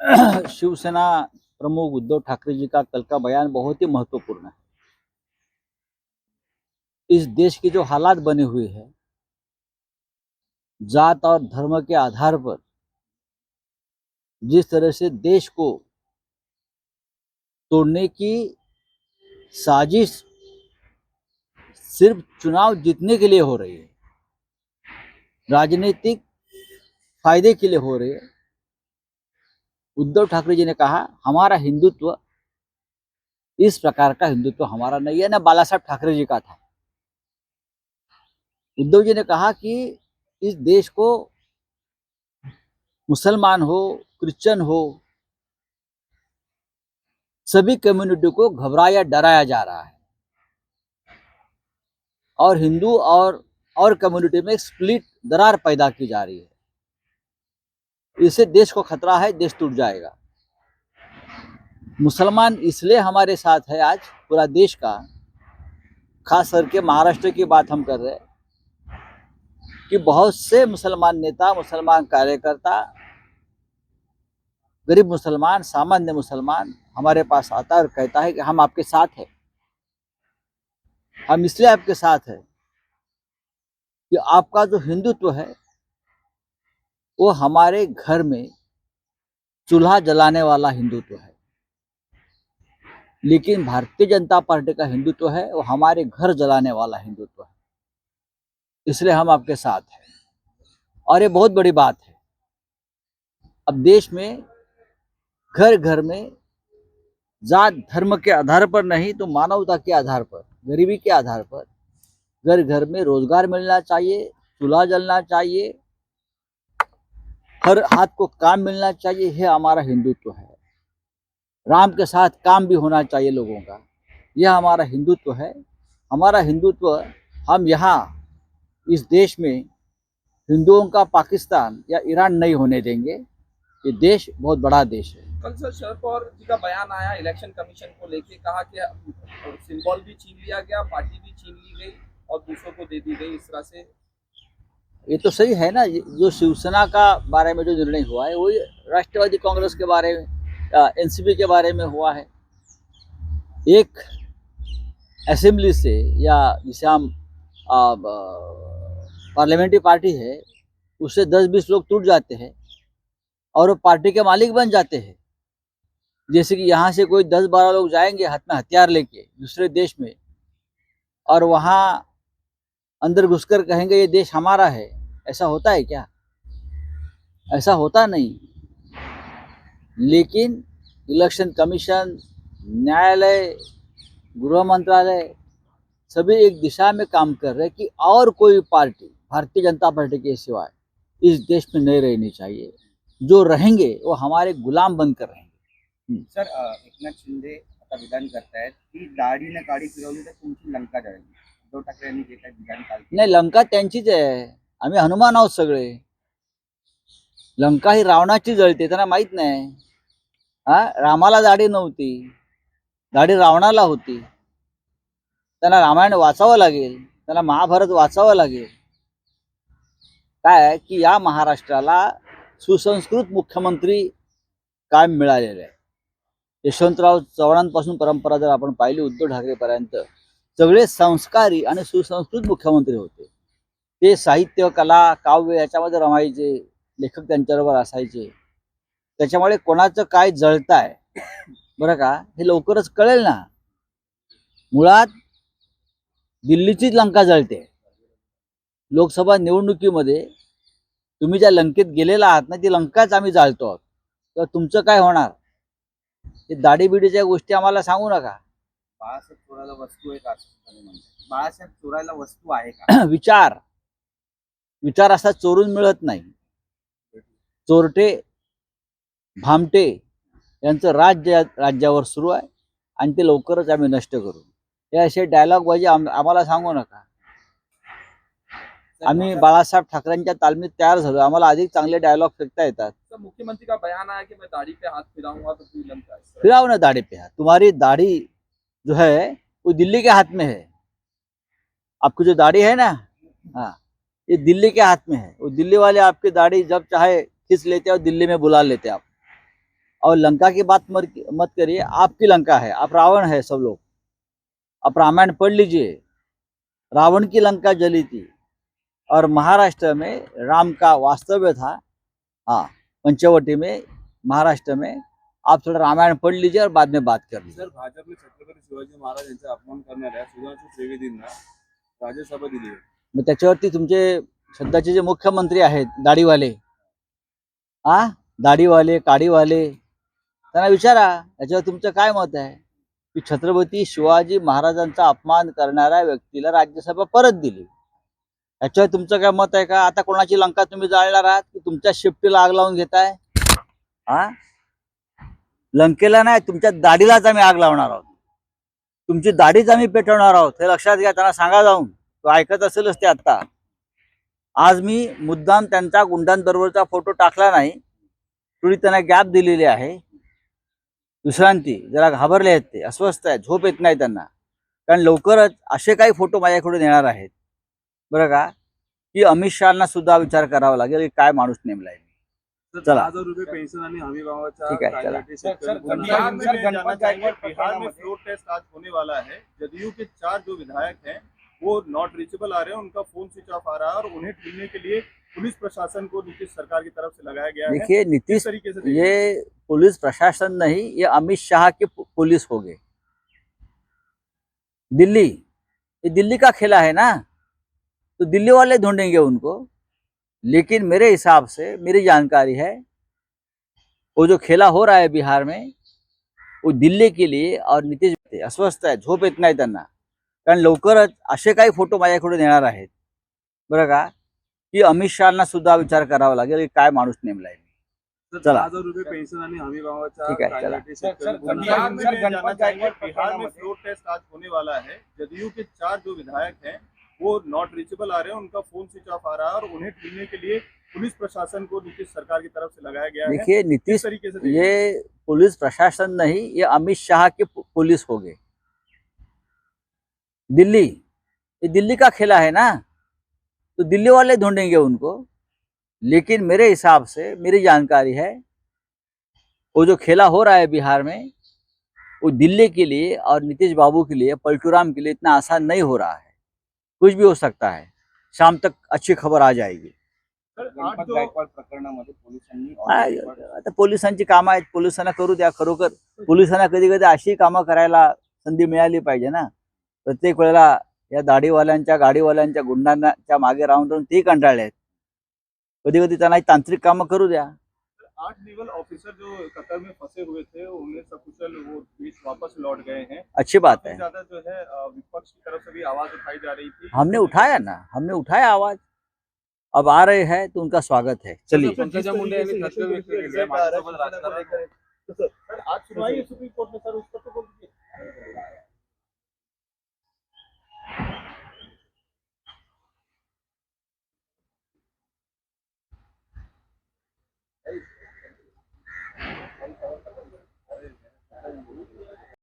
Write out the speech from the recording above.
शिवसेना प्रमुख उद्धव ठाकरे जी का कल का बयान बहुत ही महत्वपूर्ण है। इस देश की जो हालात बने हुए हैं, जात और धर्म के आधार पर जिस तरह से देश को तोड़ने की साजिश सिर्फ़ चुनाव जीतने के लिए हो रही है, राजनीतिक फ़ायदे के लिए हो रही है उद्धव ठाकरे जी ने कहा, हमारा हिंदुत्व इस प्रकार का हिंदुत्व हमारा नहीं है, ना बाला साहब ठाकरे जी का था। उद्धव जी ने कहा कि इस देश को मुसलमान हो, क्रिश्चियन हो, सभी कम्युनिटी को घबराया, डराया जा रहा है। और हिंदू और और कम्युनिटी में स्प्लिट दरार पैदा की जा रही है। इससे देश को खतरा है, देश टूट जाएगा। मुसलमान इसलिए हमारे साथ है आज, पूरा देश का, खास करके महाराष्ट्र की बात हम कर रहे हैं, कि बहुत से मुसलमान नेता, मुसलमान कार्यकर्ता, गरीब मुसलमान, सामान्य मुसलमान हमारे पास आता है और कहता है कि हम आपके साथ हैं। हम इसलिए आपके साथ हैं कि आपका जो हिंदुत्व है वो हमारे घर में चूल्हा जलाने वाला हिंदुत्व है। लेकिन भारतीय जनता पार्टी का हिंदुत्व है, वो हमारे घर जलाने वाला हिंदुत्व है। इसलिए हम आपके साथ हैं। और ये बहुत बड़ी बात है। अब देश में घर घर में जात धर्म के आधार पर नहीं तो मानवता के आधार पर, गरीबी के आधार पर घर घर में रोज़गार मिलना चाहिए, चूल्हा जलना चाहिए हर हाथ को काम मिलना चाहिए, यह हमारा हिंदुत्व है। राम के साथ काम भी होना चाहिए लोगों का। यह हमारा हिंदुत्व है। हमारा हिंदुत्व, हम यहाँ इस देश में हिंदुओं का पाकिस्तान या ईरान नहीं होने देंगे। ये देश बहुत बड़ा देश है। कल सर शरद पवार जी का बयान आया, इलेक्शन कमीशन को लेके कहा कि सिंबल भी छीन लिया गया, पार्टी भी छीन ली गई और दूसरों को दे दी गई इस तरह से। ये तो सही है ना जो शिवसेना का बारे में जो निर्णय हुआ है वही राष्ट्रवादी कांग्रेस के बारे में एनसीपी के बारे में हुआ है। एक असेंबली से या जिसे हम पार्लियामेंट्री पार्टी है, उससे दस बीस लोग टूट जाते हैं और वो पार्टी के मालिक बन जाते हैं। जैसे कि यहाँ से कोई दस बारह लोग जाएँगे हाथ में हथियार लेके दूसरे देश में और वहाँ अंदर घुसकर कहेंगे, ये देश हमारा है। ऐसा होता है क्या? ऐसा होता नहीं। लेकिन इलेक्शन कमीशन न्यायालय गृह मंत्रालय सभी एक दिशा में काम कर रहे हैं कि और कोई पार्टी भारतीय जनता पार्टी के सिवाय इस देश में नहीं रहनी चाहिए। जो रहेंगे वो हमारे गुलाम बनकर रहेंगे। सर अ, एकनाथ शिंदे आता विधान करतायत की दाढीने काडी फिरवली तर तुमची लंका जळेल उद्धव ठाकरे यांनी जे काही विधान नाही लंका त्यांचीच आहे आम्ही हनुमान आहोत सगळे. लंका ही रावणाची जळते त्यांना माहीत नाही. हा? रामाला दाढी नव्हती. दाढी रावणाला होती. त्यांना रामायण वाचावं लागेल. त्यांना महाभारत वाचावं लागेल. काय? आहे की या महाराष्ट्राला सुसंस्कृत मुख्यमंत्री काय मिळालेले आहे यशवंतराव चव्हाणांपासून परंपरा जर आपण पाहिली उद्धव ठाकरेपर्यंत सगळे संस्कारी आणि सुसंस्कृत मुख्यमंत्री होते. ते साहित्य कला काव्य याच्यामध्ये रमायचे लेखक त्यांच्याबरोबर असायचे. त्याच्यामुळे कोणाचं काय जळताय बरं का हे लवकरच कळेल ना. मुळात दिल्लीचीच लंका जळते. लोकसभा निवडणुकीमध्ये तुम्ही ज्या लंकेत गेलेला आहात ना ती लंकाच आम्ही जाळतो आहोत. तर तुमचं काय होणार? हे दाढीबिडीच्या गोष्टी आम्हाला सांगू नका. बाळासाहेब चोरायला वस्तू आहे का बाळासाहेब चोरायला वस्तू आहे का? विचार. विचार असा चोरून मिळत नाही. चोरटे भामटे यांचं राज्य राज्यावर सुरू आहे आणि ते लवकरच आम्ही नष्ट करू. हे असे डायलॉग बाजी आम आम्हाला सांगू नका. आम्ही बाळासाहेब ठाकरेंच्या तालमीत तयार झालो. आम्हाला अधिक चांगले डायलॉग फेकता येतात. मुख्यमंत्री का बयान आया कि मैं दाढ़ी पे हाथ फिराऊंगा तो। फिराओ ना दाढ़ी पे हाथ. तुम्हारी दाढ़ी जो है वो दिल्ली के हाथ में है. आपकी जो दाढ़ी है ना? हाँ. ये दिल्ली के हाथ में है। वो दिल्ली वाले आपकी दाढ़ी जब चाहे खींच लेते हैं और दिल्ली में बुला लेते आप। और लंका की बात मत मत करिए आपकी लंका है आप रावण है सब लोग। आप रामायण पढ़ लीजिए। रावण की लंका जली थी। और महाराष्ट्र में राम का वास्तव्य था। हाँ पंचवटी में महाराष्ट्र में आप थोड़ा रामायण पढ़ लीजिए और बाद में बात कर लीजिए। सर भाजपने छत्रपती शिवाजी महाराज यांचा अपमान करणाऱ्या सुधांशू त्रिवेदींना राज्यसभा दिली मग त्याच्यावरती तुमचे सध्याचे जे मुख्यमंत्री आहेत दाढीवाले. हा दाढीवाले काडीवाले त्यांना विचारा याच्यावर तुमचं काय मत आहे? की छत्रपती शिवाजी महाराजांचा अपमान करणाऱ्या व्यक्तीला राज्यसभा परत दिली. याच्यावर तुमचं काय मत आहे का? आता कोणाची लंका तुम्ही जाळणार आहात? की तुमच्या शिफ्टीला आग लावून घेताय? हा लंकेला नाही तुमच्या दाढीलाच आम्ही आग लावणार आहोत. तुमची दाढीच आम्ही पेटवणार आहोत. हे लक्षात घ्या त्यांना सांगा जाऊन. तो ऐकत असेलच ते आता. आज मी मुद्दाम त्यांचा गुंडांबरोबरचा फोटो टाकला नाही थोडी त्यांना गॅप दिलेली आहे. विश्रांती जरा घाबरले आहेत ते अस्वस्थ आहेत झोप येत नाही त्यांना. कारण लवकरच असे काही फोटो माझ्याकडून येणार आहेत. बरं का? की अमित शहाना सुद्धा विचार करावा लागेल की काय माणूस नेमलाय सर चला. पेन्शन आणि हमी ठीक आहे, बिहार में फ्लोर टेस्ट आज होने वाला है. जदयू के चार जो विधायक हैं वो नॉट रीचेबल आ रहे हैं उनका फ़ोन स्विच ऑफ़ आ रहा है और उन्हें ढूँढने के लिए पुलिस प्रशासन को नीतीश सरकार की तरफ़ से लगाया गया देखिए नीतीश तरीके से ये पुलिस प्रशासन नहीं ये अमित शाह के पुलिस हो गए। दिल्ली ये दिल्ली का खेला है ना? तो दिल्ली वाले ढूंढेंगे उनको। लेकिन मेरे हिसाब से मेरी जानकारी है वो जो खेला हो रहा है बिहार में वो दिल्ली के लिए और नीतीश अस्वस्थ है झोप इतना त्यांना कारण लवकरच असे काही फ़ोटो माझ्याकडून येणार आहेत. बरं का? की अमित शहाना सुद्धा विचार करावा लागेल की काय माणूस नेमलाय चला. हज़ार रुपये पेन्शन आणि हमी भावाच्या ठीक आहे, चला. कायद्यासाठी शेतकरी सर, गुन्हा- पंजाब में सर, गणपत जानना चाहेंगे, गायकवाड बिहार में फ्लोर टेस्ट आज होने वाला है जदयू के चार जो विधायक हैं वो नॉट रीचेबल आ रहे हैं. उनका फ़ोन स्विच ऑफ़ आ रहा है और उन्हें ढूँढने के लिए पुलिस प्रशासन को नीतीश सरकार की तरफ़ से लगाया गया है। देखिए नीतीश तरीके से ये पुलिस प्रशासन नहीं ये अमित शाह के पुलिस हो गए। दिल्ली। ये दिल्ली का खेला है ना? तो दिल्ली वाले ढूंढेंगे उनको। लेकिन मेरे हिसाब से मेरी जानकारी है वो जो खेला हो रहा है बिहार में वो दिल्ली के लिए और नीतीश बाबू के लिए पलटूराम के लिए इतना आसान नहीं हो रहा है। कुछ भी हो सकता है। शाम तक अच्छी खबर आ जाएगी। केली. आता पोलिसांची कामं आहेत. पोलिसांना करू द्या खरोखर. पोलिसांना कधी कधी अशी कामं करायला संधी मिळाली पाहिजे ना. प्रत्येक वेळेला या दाढीवाल्यांच्या गाडीवाल्यांच्या गुंडांच्या मागे राहून राहून ते कंटाळले आहेत कधी कधी त्यांना तांत्रिक कामं करू द्या. आठ नेवल ऑफिसर जो कतर में फंसे हुए थे उन्हें सकुशल वो देश वापस लौट गए हैं। अच्छी बात है। ज़्यादा जो है विपक्ष की तरफ़ से भी आवाज़ उठाई जा रही थी। हमने उठाया ना हमने उठाया आवाज़। अब आ रहे हैं तो उनका स्वागत है। चलिए। पंकजा मुंडे आज सुनवाई सुप्रीम कोर्ट में सर